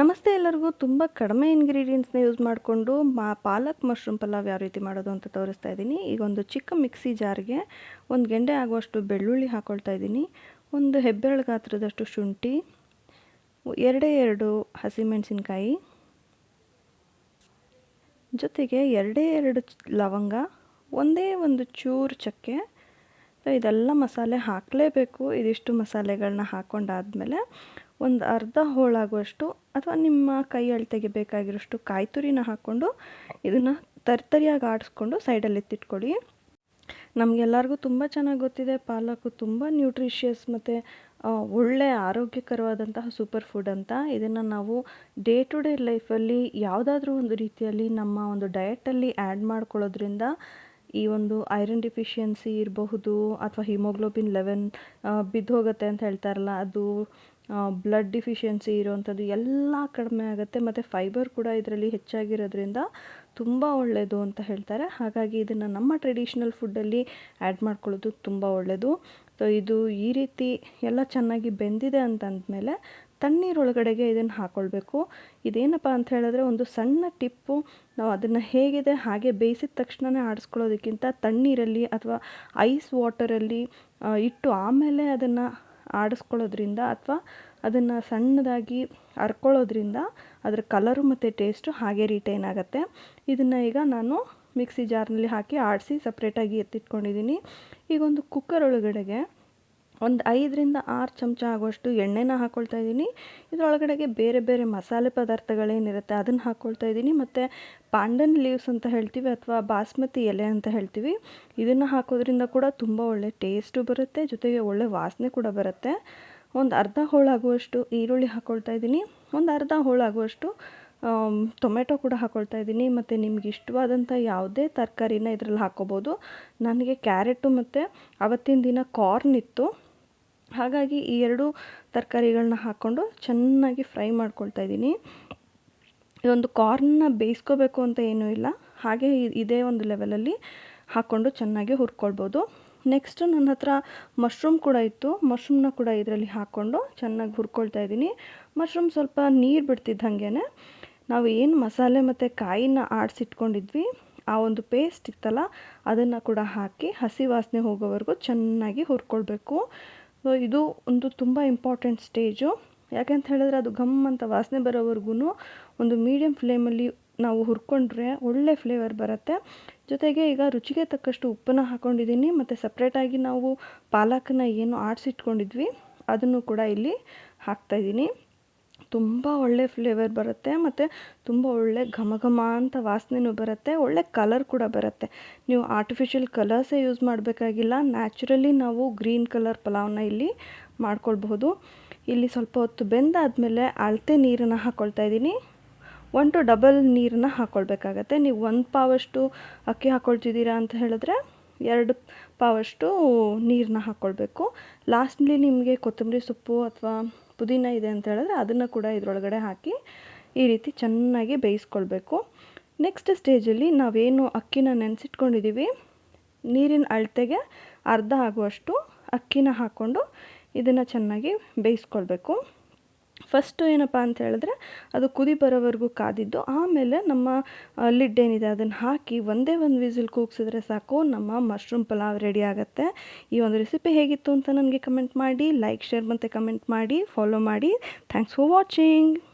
ನಮಸ್ತೆ ಎಲ್ಲರಿಗೂ. ತುಂಬ ಕಡಿಮೆ ಇಂಗ್ರೀಡಿಯೆಂಟ್ಸ್ನ ಯೂಸ್ ಮಾಡಿಕೊಂಡು ಮಾ, ಪಾಲಕ್ ಮಶ್ರೂಮ್ ಪಲಾವ್ ಯಾವ ರೀತಿ ಮಾಡೋದು ಅಂತ ತೋರಿಸ್ತಾ ಇದ್ದೀನಿ. ಈಗ ಒಂದು ಚಿಕ್ಕ ಮಿಕ್ಸಿ ಜಾರ್ಗೆ ಒಂದು ಗೆಂಡೆ ಆಗುವಷ್ಟು ಬೆಳ್ಳುಳ್ಳಿ ಹಾಕ್ಕೊಳ್ತಾ ಇದ್ದೀನಿ. ಒಂದು ಹೆಬ್ಬೆರಳು ಗಾತ್ರದಷ್ಟು ಶುಂಠಿ, ಎರಡೇ ಎರಡು ಹಸಿಮೆಣಸಿನ್ಕಾಯಿ, ಜೊತೆಗೆ ಎರಡೇ ಎರಡು ಲವಂಗ, ಒಂದೇ ಒಂದು ಚೂರು ಚಕ್ಕೆ ಇದೆಲ್ಲ ಮಸಾಲೆ ಹಾಕಲೇಬೇಕು. ಇದಿಷ್ಟು ಮಸಾಲೆಗಳನ್ನ ಹಾಕ್ಕೊಂಡಾದ್ಮೇಲೆ ಒಂದು ಅರ್ಧ ಹೋಳಾಗುವಷ್ಟು ಅಥವಾ ನಿಮ್ಮ ಕೈ ಅಳತೆಗೆ ಬೇಕಾಗಿರೋಷ್ಟು ಕಾಯಿ ತುರಿನ ಹಾಕ್ಕೊಂಡು ಇದನ್ನು ತರ್ತರಿಯಾಗಿ ಆಡಿಸ್ಕೊಂಡು ಸೈಡಲ್ಲಿ ಎತ್ತಿಟ್ಕೊಳ್ಳಿ ನಮಗೆಲ್ಲರಿಗೂ ತುಂಬ ಚೆನ್ನಾಗಿ ಗೊತ್ತಿದೆ. ಪಾಲಕು ತುಂಬ ನ್ಯೂಟ್ರಿಷಿಯಸ್ ಮತ್ತು ಒಳ್ಳೆ ಆರೋಗ್ಯಕರವಾದಂತಹ ಸೂಪರ್ ಫುಡ್ ಅಂತ. ಇದನ್ನು ನಾವು ಡೇ ಟು ಡೇ ಲೈಫಲ್ಲಿ ಯಾವುದಾದ್ರೂ ಒಂದು ರೀತಿಯಲ್ಲಿ ನಮ್ಮ ಒಂದು ಡಯಟಲ್ಲಿ ಆ್ಯಡ್ ಮಾಡ್ಕೊಳ್ಳೋದ್ರಿಂದ ಈ ಒಂದು ಐರನ್ ಡಿಫಿಷಿಯನ್ಸಿ ಇರಬಹುದು ಅಥವಾ ಹಿಮೋಗ್ಲೋಬಿನ್ ಲೆವೆನ್ ಬಿದ್ದು ಹೋಗುತ್ತೆ ಅಂತ ಹೇಳ್ತಾರಲ್ಲ, ಅದು ಬ್ಲಡ್ ಡಿಫಿಷಿಯನ್ಸಿ ಇರೋವಂಥದ್ದು ಎಲ್ಲ ಕಡಿಮೆ ಆಗುತ್ತೆ. ಮತ್ತು ಫೈಬರ್ ಕೂಡ ಇದರಲ್ಲಿ ಹೆಚ್ಚಾಗಿರೋದ್ರಿಂದ ತುಂಬ ಒಳ್ಳೆಯದು ಅಂತ ಹೇಳ್ತಾರೆ. ಹಾಗಾಗಿ ಇದನ್ನು ನಮ್ಮ ಟ್ರೆಡಿಷ್ನಲ್ ಫುಡ್ಡಲ್ಲಿ ಆ್ಯಡ್ ಮಾಡ್ಕೊಳ್ಳೋದು ತುಂಬ ಒಳ್ಳೆಯದು ಇದು ಈ ರೀತಿ ಎಲ್ಲ ಚೆನ್ನಾಗಿ ಬೆಂದಿದೆ ಅಂತ ಅಂದಮೇಲೆ ತಣ್ಣೀರೊಳಗಡೆಗೆ ಇದನ್ನು ಹಾಕ್ಕೊಳ್ಬೇಕು ಇದೇನಪ್ಪ ಅಂತ ಹೇಳಿದ್ರೆ ಒಂದು ಸಣ್ಣ ಟಿಪ್ಪು, ನಾವು ಅದನ್ನು ಹೇಗಿದೆ ಹಾಗೆ ಬೇಯಿಸಿದ ತಕ್ಷಣವೇ ಆಡಿಸ್ಕೊಳ್ಳೋದಕ್ಕಿಂತ ತಣ್ಣೀರಲ್ಲಿ ಅಥವಾ ಐಸ್ ವಾಟರಲ್ಲಿ ಇಟ್ಟು ಆಮೇಲೆ ಅದನ್ನು ಆಡಿಸ್ಕೊಳ್ಳೋದ್ರಿಂದ ಅಥವಾ ಅದನ್ನು ಸಣ್ಣದಾಗಿ ಹರ್ಕೊಳ್ಳೋದ್ರಿಂದ ಅದರ ಕಲರು ಮತ್ತು ಟೇಸ್ಟು ಹಾಗೆ ರಿಟೈನ್ ಆಗುತ್ತೆ. ಇದನ್ನು ಈಗ ನಾನು ಮಿಕ್ಸಿ ಜಾರ್ನಲ್ಲಿ ಹಾಕಿ ಆಡಿಸಿ ಸಪ್ರೇಟಾಗಿ ಎತ್ತಿಟ್ಕೊಂಡಿದ್ದೀನಿ. ಈಗ ಒಂದು ಕುಕ್ಕರ್ ಒಳಗಡೆಗೆ ಒಂದು ಐದರಿಂದ ಆರು ಚಮಚ ಆಗುವಷ್ಟು ಎಣ್ಣೆನ ಹಾಕ್ಕೊಳ್ತಾ ಇದ್ದೀನಿ. ಇದರೊಳಗಡೆಗೆ ಬೇರೆ ಬೇರೆ ಮಸಾಲೆ ಪದಾರ್ಥಗಳೇನಿರುತ್ತೆ ಅದನ್ನು ಹಾಕ್ಕೊಳ್ತಾ ಇದ್ದೀನಿ. ಮತ್ತು ಪಾಂಡನ್ ಲೀವ್ಸ್ ಅಂತ ಹೇಳ್ತೀವಿ ಅಥವಾ ಬಾಸ್ಮತಿ ಎಲೆ ಅಂತ ಹೇಳ್ತೀವಿ. ಇದನ್ನು ಹಾಕೋದ್ರಿಂದ ಕೂಡ ತುಂಬ ಒಳ್ಳೆ ಟೇಸ್ಟು ಬರುತ್ತೆ, ಜೊತೆಗೆ ಒಳ್ಳೆ ವಾಸನೆ ಕೂಡ ಬರುತ್ತೆ. ಒಂದು ಅರ್ಧ ಹೋಳಾಗುವಷ್ಟು ಈರುಳ್ಳಿ ಹಾಕ್ಕೊಳ್ತಾ ಇದ್ದೀನಿ. ಒಂದು ಅರ್ಧ ಹೋಳಾಗುವಷ್ಟು ಟೊಮೆಟೊ ಕೂಡ ಹಾಕ್ಕೊಳ್ತಾ ಇದ್ದೀನಿ. ಮತ್ತು ನಿಮ್ಗೆ ಇಷ್ಟವಾದಂಥ ಯಾವುದೇ ತರಕಾರಿನ ಇದರಲ್ಲಿ ಹಾಕ್ಕೋಬೋದು ನನಗೆ ಕ್ಯಾರೆಟು ಮತ್ತು ಅವತ್ತಿನ ದಿನ ಕಾರ್ನ್ ಇತ್ತು. ಹಾಗಾಗಿ ಈ ಎರಡು ತರಕಾರಿಗಳನ್ನ ಹಾಕ್ಕೊಂಡು ಚೆನ್ನಾಗಿ ಫ್ರೈ ಮಾಡ್ಕೊಳ್ತಾ ಇದ್ದೀನಿ. ಇದೊಂದು ಕಾರ್ನ್ನ ಬೇಯಿಸ್ಕೋಬೇಕು ಅಂತ ಏನೂ ಇಲ್ಲ. ಹಾಗೆ ಇದೇ ಒಂದು ಲೆವೆಲಲ್ಲಿ ಹಾಕ್ಕೊಂಡು ಚೆನ್ನಾಗಿ ಹುರ್ಕೊಳ್ಬೋದು. ನೆಕ್ಸ್ಟು ನನ್ನ ಹತ್ರ ಮಶ್ರೂಮ್ ಕೂಡ ಇತ್ತು. ಮಶ್ರೂಮ್ನ ಕೂಡ ಇದರಲ್ಲಿ ಹಾಕ್ಕೊಂಡು ಚೆನ್ನಾಗಿ ಹುರ್ಕೊಳ್ತಾ ಇದ್ದೀನಿ. ಮಶ್ರೂಮ್ ಸ್ವಲ್ಪ ನೀರು ಬಿಡ್ತಿದ್ದಂಗೆ ನಾವು ಏನು ಮಸಾಲೆ ಮತ್ತು ಕಾಯಿನ ಆಡಿಸಿಟ್ಕೊಂಡಿದ್ವಿ, ಆ ಒಂದು ಪೇಸ್ಟ್ ಇತ್ತಲ್ಲ, ಅದನ್ನು ಕೂಡ ಹಾಕಿ ಹಸಿ ವಾಸನೆ ಹೋಗೋವರೆಗೂ ಚೆನ್ನಾಗಿ ಹುರ್ಕೊಳ್ಬೇಕು. ಸೊ ಇದು ಒಂದು ತುಂಬ ಇಂಪಾರ್ಟೆಂಟ್ ಸ್ಟೇಜು ಯಾಕೆಂತ ಹೇಳಿದ್ರೆ ಅದು ಘಮ್ ಅಂತ ವಾಸನೆ ಬರೋವರೆಗೂ ಒಂದು ಮೀಡಿಯಮ್ ಫ್ಲೇಮಲ್ಲಿ ನಾವು ಹುರ್ಕೊಂಡ್ರೆ ಒಳ್ಳೆ ಫ್ಲೇವರ್ ಬರುತ್ತೆ. ಜೊತೆಗೆ ಈಗ ರುಚಿಗೆ ತಕ್ಕಷ್ಟು ಉಪ್ಪನ್ನು ಹಾಕ್ಕೊಂಡಿದ್ದೀನಿ ಮತ್ತು ಸಪ್ರೇಟಾಗಿ ನಾವು ಪಾಲಕನ್ನ ಏನು ಆಡಿಸಿಟ್ಕೊಂಡಿದ್ವಿ, ಅದನ್ನು ಕೂಡ ಇಲ್ಲಿ ಹಾಕ್ತಾಯಿದ್ದೀನಿ ತುಂಬ ಒಳ್ಳೆ ಫ್ಲೇವರ್ ಬರುತ್ತೆ ಮತ್ತು ತುಂಬ ಒಳ್ಳೆ ಘಮ ಘಮ ಅಂತ ವಾಸನೆನೂ ಬರುತ್ತೆ, ಒಳ್ಳೆ ಕಲರ್ ಕೂಡ ಬರುತ್ತೆ. ನೀವು ಆರ್ಟಿಫಿಷಿಯಲ್ ಕಲರ್ಸೇ ಯೂಸ್ ಮಾಡಬೇಕಾಗಿಲ್ಲ ನ್ಯಾಚುರಲಿ ನಾವು ಗ್ರೀನ್ ಕಲರ್ ಪಲಾವ್ನ ಇಲ್ಲಿ ಮಾಡ್ಕೊಳ್ಬಹುದು. ಇಲ್ಲಿ ಸ್ವಲ್ಪ ಹೊತ್ತು ಬೆಂದಾದಮೇಲೆ ಅಳತೆ ನೀರನ್ನು ಹಾಕ್ಕೊಳ್ತಾ ಇದ್ದೀನಿ. ಒನ್ ಟು ಡಬಲ್ ನೀರನ್ನು ಹಾಕ್ಕೊಳ್ಬೇಕಾಗತ್ತೆ ನೀವು ಒಂದು ಪಾವಷ್ಟು ಅಕ್ಕಿ ಹಾಕ್ಕೊಳ್ತಿದ್ದೀರಾ ಅಂತ ಹೇಳಿದ್ರೆ ಎರಡು ಪಾವಷ್ಟು ನೀರನ್ನ ಹಾಕ್ಕೊಳ್ಬೇಕು ಲಾಸ್ಟ್ಲಿ ನಿಮಗೆ ಕೊತ್ತಂಬರಿ ಸೊಪ್ಪು ಅಥವಾ ಪುದೀನ ಇದೆ ಅಂತ ಹೇಳಿದ್ರೆ ಅದನ್ನು ಕೂಡ ಇದರೊಳಗಡೆ ಹಾಕಿ ಈ ರೀತಿ ಚೆನ್ನಾಗಿ ಬೇಯಿಸ್ಕೊಳ್ಬೇಕು. ನೆಕ್ಸ್ಟ್ ಸ್ಟೇಜಲ್ಲಿ ನಾವೇನು ಅಕ್ಕಿನ ನೆನೆಸಿಟ್ಕೊಂಡಿದ್ದೀವಿ ನೀರಿನ ಅಳತೆಗೆ ಅರ್ಧ ಆಗುವಷ್ಟು ಅಕ್ಕಿನ ಹಾಕ್ಕೊಂಡು ಇದನ್ನು ಚೆನ್ನಾಗಿ ಬೇಯಿಸ್ಕೊಳ್ಬೇಕು. ಫಸ್ಟು ಏನಪ್ಪ ಅಂತ ಹೇಳಿದ್ರೆ ಅದು ಕುದಿ ಬರೋವರೆಗೂ ಕಾದಿದ್ದು. ಆಮೇಲೆ ನಮ್ಮ ಲಿಡ್ ಏನಿದೆ ಅದನ್ನು ಹಾಕಿ ಒಂದೇ ಒಂದು ವಿಸಿಲ್ ಕೂಗ್ಸಿದ್ರೆ ಸಾಕು. ನಮ್ಮ ಮಶ್ರೂಮ್ ಪಲಾವ್ ರೆಡಿ ಆಗುತ್ತೆ. ಈ ಒಂದು ರೆಸಿಪಿ ಹೇಗಿತ್ತು ಅಂತ ನನಗೆ ಕಮೆಂಟ್ ಮಾಡಿ, ಲೈಕ್, ಶೇರ್ ಮತ್ತು ಕಮೆಂಟ್ ಮಾಡಿ, ಫಾಲೋ ಮಾಡಿ. Thanks for watching.